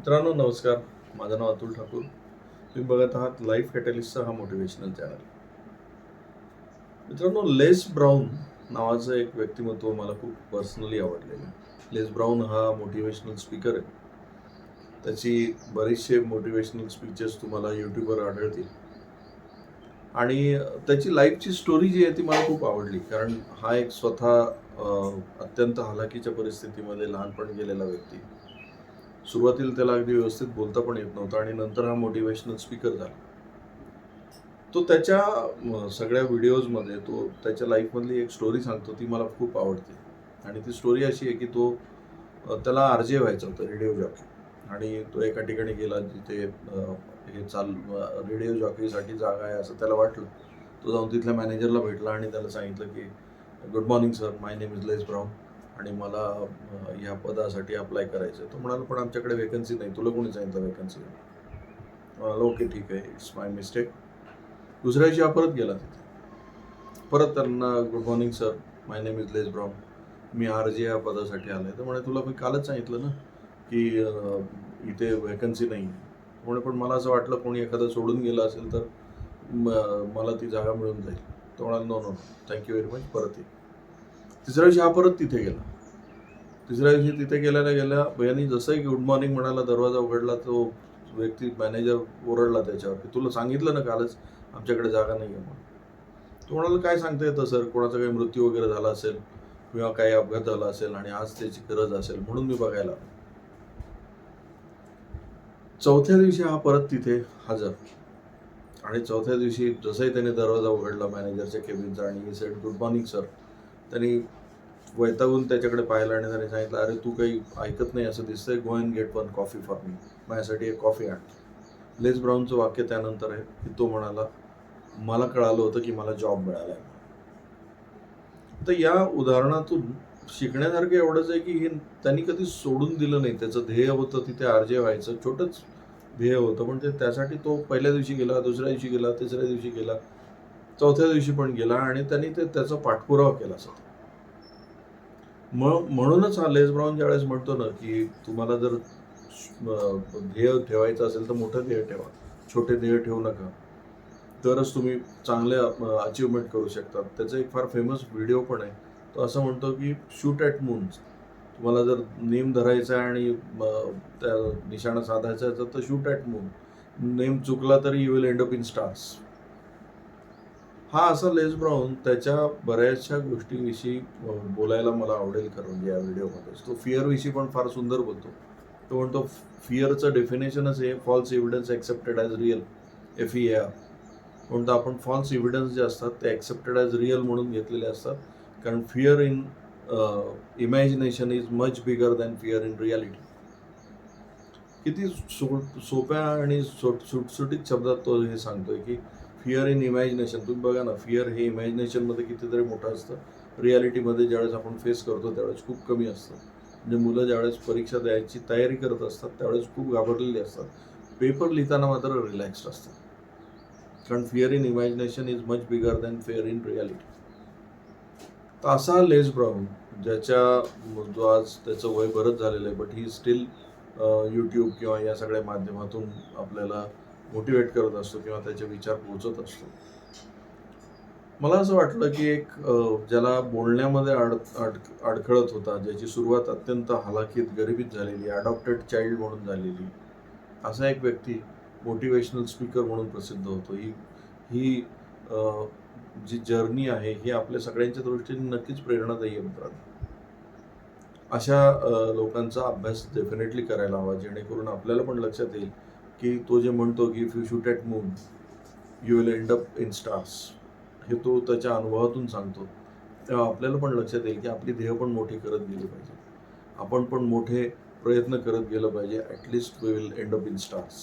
मित्रांनो नमस्कार. माझं नाव अतुल ठाकूर. तुम्ही बघत आहात लाईफ कॅटलिस्टचा हा मोटिवेशनल चॅनल मित्रांनो लेस ब्राऊन नावाचं एक व्यक्तिमत्व मला खूप पर्सनली आवडलेलं आहे. लेस ब्राऊन हा मोटिवेशनल स्पीकर आहे. त्याची बरेचसे मोटिवेशनल स्पीचेस तुम्हाला यूट्यूबवर आढळतील. आणि त्याची लाईफची स्टोरी जी आहे ती मला खूप आवडली कारण हा एक स्वतः अत्यंत हलाखीच्या परिस्थितीमध्ये लहानपणी गेलेला व्यक्ती. सुरुवातीला त्याला अगदी व्यवस्थित बोलता पण येत नव्हतं आणि नंतर हा मोटिवेशनल स्पीकर झाला. तो त्याच्या सगळ्या व्हिडिओजमध्ये तो त्याच्या लाईफमधली एक स्टोरी सांगतो ती मला खूप आवडते. आणि ती स्टोरी अशी आहे की तो त्याला आर जे व्हायचं होतं रेडिओ जॉकी आणि तो एका ठिकाणी गेला जिथे हे चाल रेडिओ जॉकीसाठी जागा आहे असं त्याला वाटलं. तो जाऊन तिथल्या मॅनेजरला भेटला आणि त्याला सांगितलं की good morning sir my name is Les Brown आणि मला ह्या पदासाठी अप्लाय करायचं आहे तो म्हणाला पण आमच्याकडे वेकन्सी नाही. तुला कोणी सांगितलं वेकन्सी म्हणाला ओके ठीक आहे. इट्स माय मिस्टेक दुसऱ्या दिवशी हा परत गेला तिथे. परत त्यांना good morning sir my name is Les Brown me R J या पदासाठी आलो आहे तर म्हणे तुला मी कालच सांगितलं ना की इथे वेकन्सी नाही म्हणे पण मला असं वाटलं कोणी एखादं सोडून गेलं असेल तर मला ती जागा मिळून जाईल. तो म्हणाला no no thank you very much परत ये. तिसऱ्या दिवशी हा परत तिथे गेला. तिसऱ्या दिवशी तिथे गेल्याला गेल्या भैयानी जसंही गुड मॉर्निंग म्हणाला दरवाजा उघडला तो व्यक्ती मॅनेजर ओरडला त्याच्यावर की तुला सांगितलं ना कालच आमच्याकडे जागा नाही आहे म्हणून. तो म्हणाला काय सांगता येतं सर कोणाचा काही मृत्यू वगैरे झाला असेल किंवा काही अपघात झाला असेल आणि आज त्याची गरज असेल म्हणून मी बघायला चौथ्या दिवशी हा परत तिथे हजर. आणि चौथ्या दिवशी जसंही त्याने दरवाजा उघडला मॅनेजरच्या केबिनचा आणि सेड गुड मॉर्निंग सर त्यांनी वैतागून त्याच्याकडे पाहिलं आणि त्याने सांगितलं अरे तू काही ऐकत नाही असं दिसतंय. Go and get one coffee for me माझ्यासाठी एक कॉफी आण. लेस ब्राऊनचं वाक्य त्यानंतर आहे की तो म्हणाला मला कळालं होतं की मला जॉब मिळाला आहे तर या उदाहरणातून शिकण्यासारखं एवढंच आहे की हे त्यांनी कधी सोडून दिलं नाही. त्याचं ध्येय होतं तिथे आरजे व्हायचं. छोटंच ध्येय होतं पण ते त्यासाठी तो पहिल्या दिवशी गेला दुसऱ्या दिवशी गेला तिसऱ्या दिवशी गेला. चौथ्या दिवशी पण गेला आणि त्यांनी ते त्याचा पाठपुरावा केला सतत मग म्हणूनच हा लेस ब्राऊन ज्यावेळेस म्हणतो ना की तुम्हाला जर ध्येय ठेवायचं असेल तर मोठं ध्येय ठेवा. छोटे ध्येय ठेवू नका. तरच तुम्ही चांगले अचिव्हमेंट करू शकतात त्याचा एक फार फेमस व्हिडिओ पण आहे. तो असं म्हणतो की शूट ॲट मून तुम्हाला जर नेम धरायचा आहे आणि त्या निशाणा साधायचा आहे तर शूट ॲट मून नेम चुकला तरी you will end up in stars हा असा लेस ब्राऊन त्याच्या बऱ्याचशा गोष्टीविषयी बोलायला मला आवडेल कारण या व्हिडिओमध्ये. तो फिअरविषयी पण फार सुंदर बोलतो. तो म्हणतो फिअरचं डेफिनेशनच आहे false evidence accepted as real F E R म्हणतो आपण फॉल्स एव्हिडन्स जे असतात ते ॲक्सेप्टेड ॲज रिअल म्हणून घेतलेले असतात. कारण fear in imagination is much bigger than fear in reality किती सो सोप्या आणि सुट सुटसुटीत शब्दात तो हे सांगतोय की फिअर इन इमॅजिनेशन तुम्ही बघा ना फिअर हे इमॅजिनेशनमध्ये कितीतरी मोठं असतं. रियालिटीमध्ये ज्यावेळेस आपण फेस करतो त्यावेळेस खूप कमी असतं. म्हणजे मुलं ज्यावेळेस परीक्षा द्यायची तयारी करत असतात त्यावेळेस खूप घाबरलेली असतात. पेपर लिहिताना मात्र रिलॅक्स्ड असतात. कारण fear in imagination is much bigger than fear in reality तर असा लेस ब्राऊन ज्याच्या जो आज त्याचं वय बरंच झालेलं आहे बट ही स्टील यूट्यूब किंवा या सगळ्या माध्यमातून आपल्याला मोटिवेट करत असतो किंवा त्याचे विचार पोहोचत असतो. मला असं वाटलं की एक ज्याला बोलण्यामध्ये अड अड अडखळत होता ज्याची सुरुवात अत्यंत हलाखीत गरिबीत झालेली अडॉप्टेड चाइल्ड म्हणून झालेली असा एक व्यक्ती मोटिवेशनल स्पीकर म्हणून प्रसिद्ध होतो. ही ही जी जर्नी आहे ही आपल्या सगळ्यांच्या दृष्टीने नक्कीच प्रेरणादायी आहे मित्रांनो. अशा लोकांचा अभ्यास डेफिनेटली करायला हवा जेणेकरून आपल्याला पण लक्षात येईल की तो जे म्हणतो की if you shoot at moon you will end up in stars हे तो त्याच्या अनुभवातून सांगतो. तेव्हा आपल्याला पण लक्षात येईल की आपली ध्येय पण मोठी करत गेली पाहिजे. आपण पण मोठे प्रयत्न करत गेलं पाहिजे. At least we will end up in stars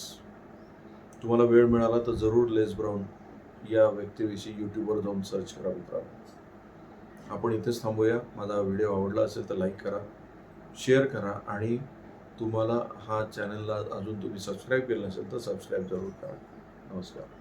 तुम्हाला वेळ मिळाला तर जरूर लेस ब्राऊन या व्यक्तीविषयी यूट्यूबवर जाऊन सर्च करा मित्रांनो. आपण इथेच थांबूया. माझा व्हिडिओ आवडला असेल तर लाईक करा शेअर करा आणि तुम्हाला हा चॅनलला अजून तुम्ही सबस्क्राईब केलं नसेल तर सबस्क्राईब जरूर करा. नमस्कार.